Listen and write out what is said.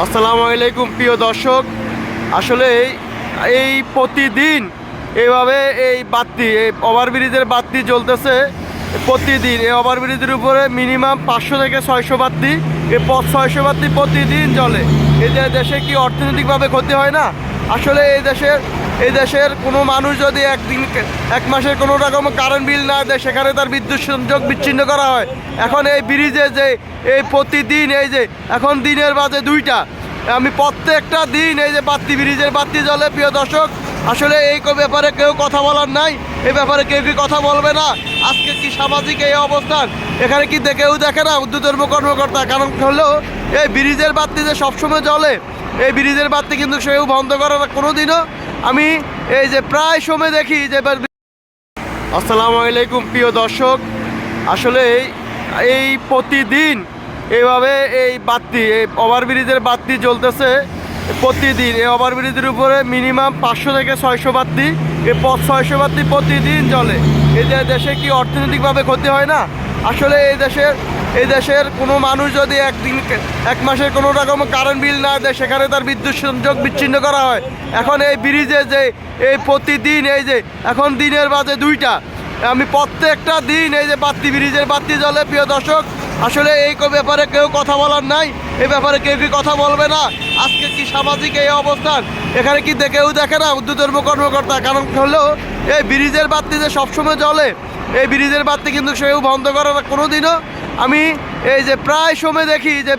আসসালামু আলাইকুম, প্রিয় দর্শক। আসলে এই প্রতিদিন এইভাবে এই বাতি, এই ওভারব্রিজের বাতি জ্বলতেছে। প্রতিদিন এই ওভারব্রিজের উপরে মিনিমাম পাঁচশো থেকে ছয়শো বাতি, এই ছয়শো বাতি প্রতিদিন জ্বলে। এই দেশে কি অর্থনৈতিকভাবে ক্ষতি হয় না? আসলে এই দেশের এই দেশের কোনো মানুষ যদি একদিন এক মাসের কোনো রকম কারেন্ট বিল না দেয়, সেখানে তার বিদ্যুৎ সংযোগ বিচ্ছিন্ন করা হয়। এখন এই ব্রিজে যে, এই প্রতিদিন এই যে, এখন দিনের বাজে দুইটা। আমি প্রত্যেকটা দিন এই যে বাতি ব্রিজের বাতি জ্বলে, প্রিয় দর্শক, আসলে এই ব্যাপারে কেউ কথা বলার নাই। এই ব্যাপারে কেউ কি কথা বলবে না? আজকে কি সামাজিক এই অবস্থান? এখানে কি দেখেও দেখে না? উদ্যোতর্ম কর্মকর্তা। কারণ হলো এই ব্রিজের বাতি যে সবসময় জ্বলে, এই ব্রিজের বাতি কিন্তু কেউ বন্ধ করে না কোনোদিনও আমি এই যে প্রায় সময় দেখি যে আসসালামু আলাইকুম প্রিয় দর্শক। আসলে এই প্রতিদিন এইভাবে এই বাতি, এই ওভারব্রিজের বাতি জ্বলতেছে। প্রতিদিন এই ওভারব্রিজের উপরে মিনিমাম পাঁচশো থেকে ছয়শো বাতি এই ছয়শো বাতি প্রতিদিন জ্বলে। এই যে দেশে কি অর্থনৈতিকভাবে ক্ষতি হয় না? আসলে এই দেশের এই দেশের কোনো মানুষ যদি একদিন, এক মাসের কোনো রকম কারেন্ট বিল না দেয়, সেখানে তার বিদ্যুৎ সংযোগ বিচ্ছিন্ন করা হয়। এখন এই ব্রিজে যে, এই প্রতিদিন এই যে, এখন দিনের বাজে দুইটা। আমি প্রত্যেকটা দিন এই যে বাতি ব্রিজের বাতি জ্বলে, প্রিয় দর্শক, আসলে এই ব্যাপারে কেউ কথা বলার নাই। এই ব্যাপারে কেউ কি কথা বলবে না? আজকে কি সামাজিক এই অবস্থান? এখানে কি দেখেও দেখে না? উদ্যোতর্ম কর্মকর্তা। কারণ হলো, এই ব্রিজের বাতি যে সবসময় জ্বলে এই ব্রিজের বাতি কিন্তু সেও বন্ধ করার কোনো কোনোদিনও। আমি এই যে প্রায় সময় দেখি যে